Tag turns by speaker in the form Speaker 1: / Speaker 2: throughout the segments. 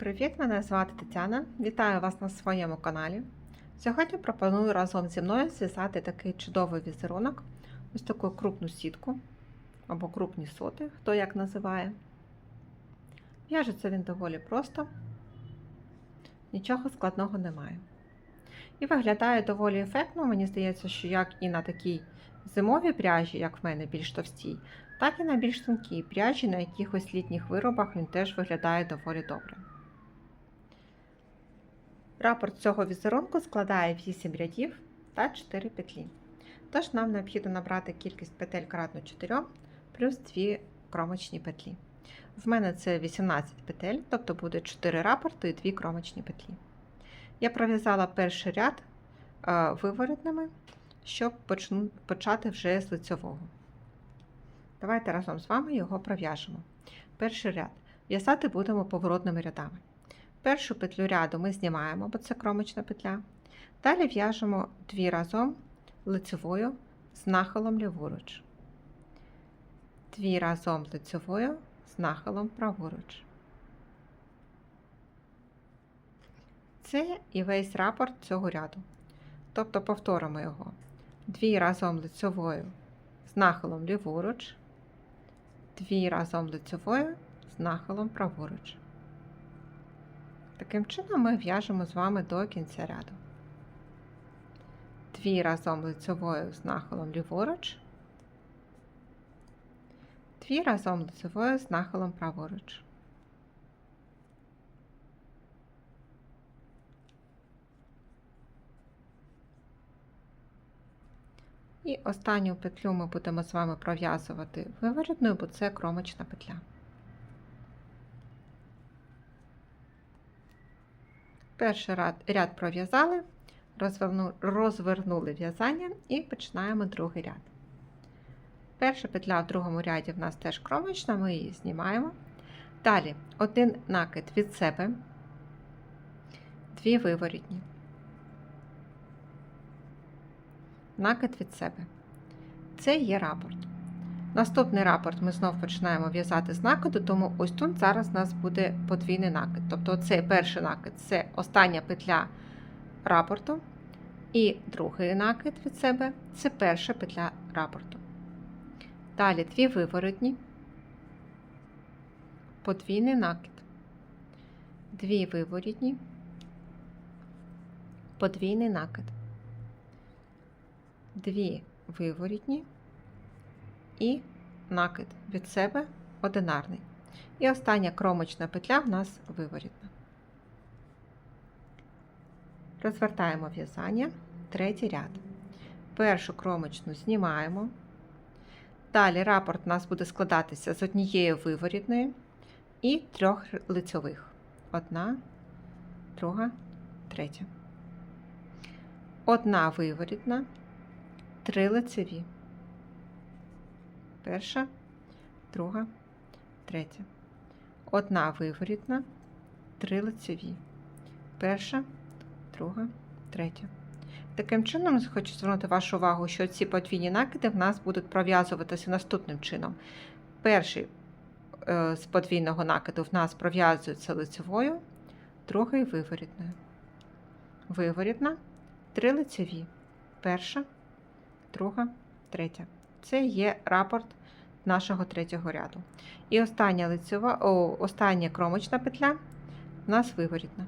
Speaker 1: Привіт, мене звати Тетяна. Вітаю вас на своєму каналі. Сьогодні пропоную разом зі мною зв'язати такий чудовий візерунок, ось таку крупну сітку або крупні соти, хто як називає. В'яжеться він доволі просто, нічого складного немає. І виглядає доволі ефектно. Мені здається, що як і на такій зимовій пряжі, як в мене більш товстій, так і на більш тонкій пряжі, на якихось літніх виробах він теж виглядає доволі добре. Рапорт цього візерунку складає 8 рядів та 4 петлі. Тож нам необхідно набрати кількість петель кратно 4 плюс 2 кромочні петлі. В мене це 18 петель, тобто буде 4 рапорти і 2 кромочні петлі. Я пров'язала перший ряд е, виворотними, щоб почати вже з лицьового. Давайте разом з вами його пров'яжемо. Перший ряд. В'язати будемо поворотними рядами. Першу петлю ряду ми знімаємо, бо це кромочна петля. Далі в'яжемо дві разом лицевою з нахилом ліворуч. Дві разом лицевою з нахилом праворуч. Це і весь рапорт цього ряду. Тобто повторимо його. Дві разом лицевою з нахилом ліворуч, дві разом лицевою з нахилом праворуч. Таким чином ми в'яжемо з вами до кінця ряду. Дві разом лицевою з нахилом ліворуч, дві разом лицевою з нахилом праворуч. І останню петлю ми будемо з вами пров'язувати виворотною, бо це кромочна петля. Перший ряд, ряд пров'язали, розверну- розвернули в'язання і починаємо другий ряд. Перша петля в другому ряді в нас теж кромочна, ми її знімаємо. Далі один накид від себе, дві виворітні. Накид від себе. Це є рапорт. Наступний рапорт ми знов починаємо в'язати з накиду, тому ось тут зараз у нас буде подвійний накид. Тобто цей перший накид це остання петля рапорту, і другий накид від себе це перша петля рапорту. Далі дві виворотні, подвійний накид, дві виворотні, подвійний накид, дві виворітні і накид від себе одинарний. І остання кромочна петля в нас виворітна. Розвертаємо в'язання, третій ряд. Першу кромочну знімаємо. Далі рапорт у нас буде складатися з однієї виворітної і трьох лицьових. Одна, друга, третя. Одна виворітна, три лицеві. Перша, друга, третя. Одна виворітна, три лицеві. Перша, друга, третя. Таким чином, хочу звернути вашу увагу, що ці подвійні накиди в нас будуть пров'язуватися наступним чином. Перший е, з подвійного накиду в нас пров'язується лицевою, другий виворітною. Виворітна, три лицеві. Перша, друга, третя. Це є рапорт нашого третього ряду. І остання лицева, о, остання кромочна петля в нас виворітна.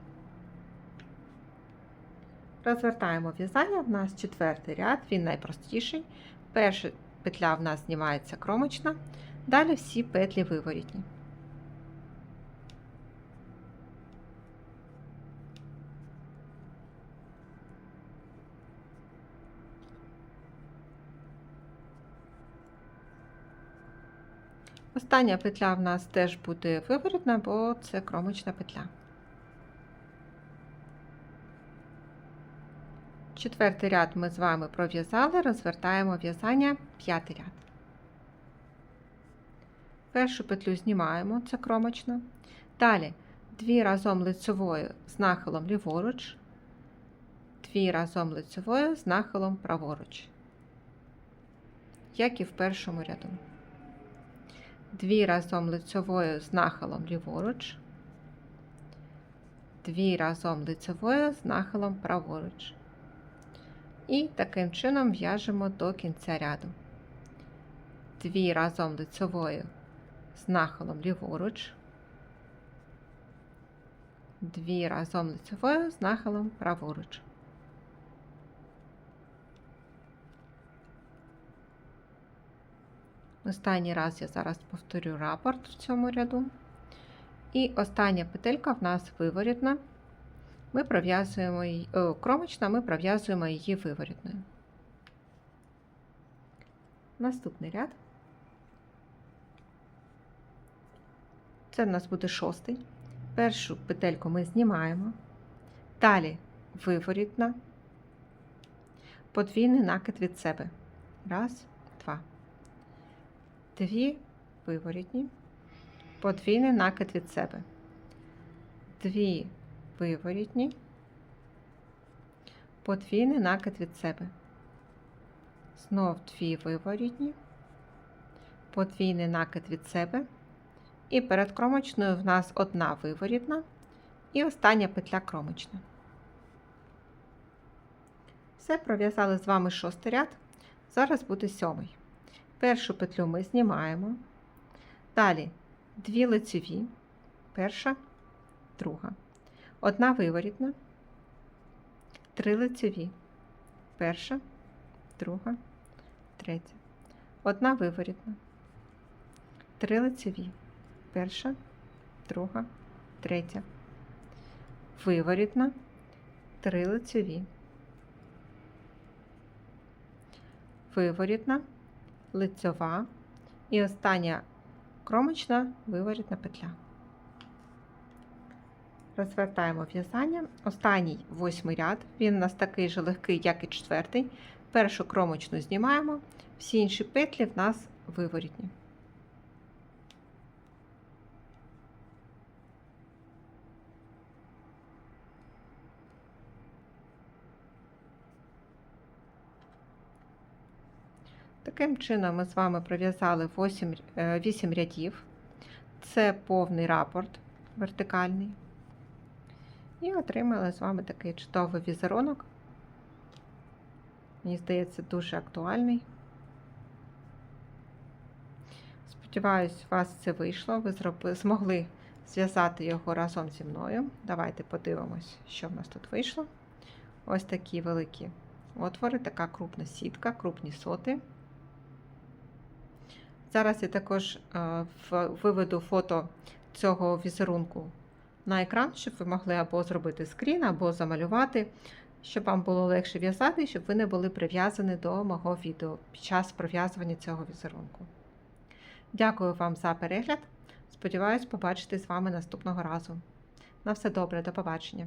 Speaker 1: Розвертаємо в'язання, в нас четвертий ряд, він найпростіший. Перша петля в нас знімається кромочна, далі всі петлі виворітні. Остання петля в нас теж буде виворітна, бо це кромочна петля. Четвертий ряд ми з вами пров'язали, розвертаємо в'язання п'ятий ряд. Першу петлю знімаємо, це кромочна. Далі дві разом лицевою з нахилом ліворуч, дві разом лицевою з нахилом праворуч, як і в першому ряду. Дві разом лицевою з нахилом ліворуч, дві разом лицевою з нахилом праворуч. І таким чином в'яжемо до кінця ряду. Дві разом лицевою з нахилом ліворуч. Дві разом лицевою з нахилом праворуч. Останній раз я зараз повторю рапорт в цьому ряду. І остання петелька в нас виворітна. Ми пров'язуємо її, о, кромочна, ми пров'язуємо її виворітною. Наступний ряд. Це в нас буде шостий. Першу петельку ми знімаємо. Далі виворітна, подвійний накид від себе. Раз, два. Дві виворітні, подвійний накид від себе. Дві виворітні, подвійний накид від себе. Знов дві виворітні, подвійний накид від себе. І перед кромочною в нас одна виворітна і остання петля кромочна. Все, пров'язали з вами шостий ряд. Зараз буде сьомий. Першу петлю ми знімаємо. Далі дві лицеві, перша, друга. Одна виворітна, три лицеві, перша, друга, третя. Одна виворітна, три лицеві, перша, друга, третя. Виворітна, три лицеві. Виворітна, лицьова і остання кромочна виворітна петля. Розвертаємо в'язання. Останній восьмий ряд, він у нас такий же легкий, як і четвертий. Першу кромочну знімаємо, всі інші петлі в нас виворітні. Таким чином, ми з вами пров'язали 8, 8 рядів. Це повний рапорт вертикальний. І отримали з вами такий чудовий візерунок. Мені здається, дуже актуальний. Сподіваюсь, у вас це вийшло. Ви зробили, змогли зв'язати його разом зі мною. Давайте подивимось, що в нас тут вийшло. Ось такі великі отвори, така крупна сітка, крупні соти. Зараз я також е, виведу фото цього візерунку на екран, щоб ви могли або зробити скрін, або замалювати, щоб вам було легше в'язати, щоб ви не були прив'язані до мого відео під час пров'язування цього візерунку. Дякую вам за перегляд. Сподіваюсь, побачити з вами наступного разу. На все добре, до побачення!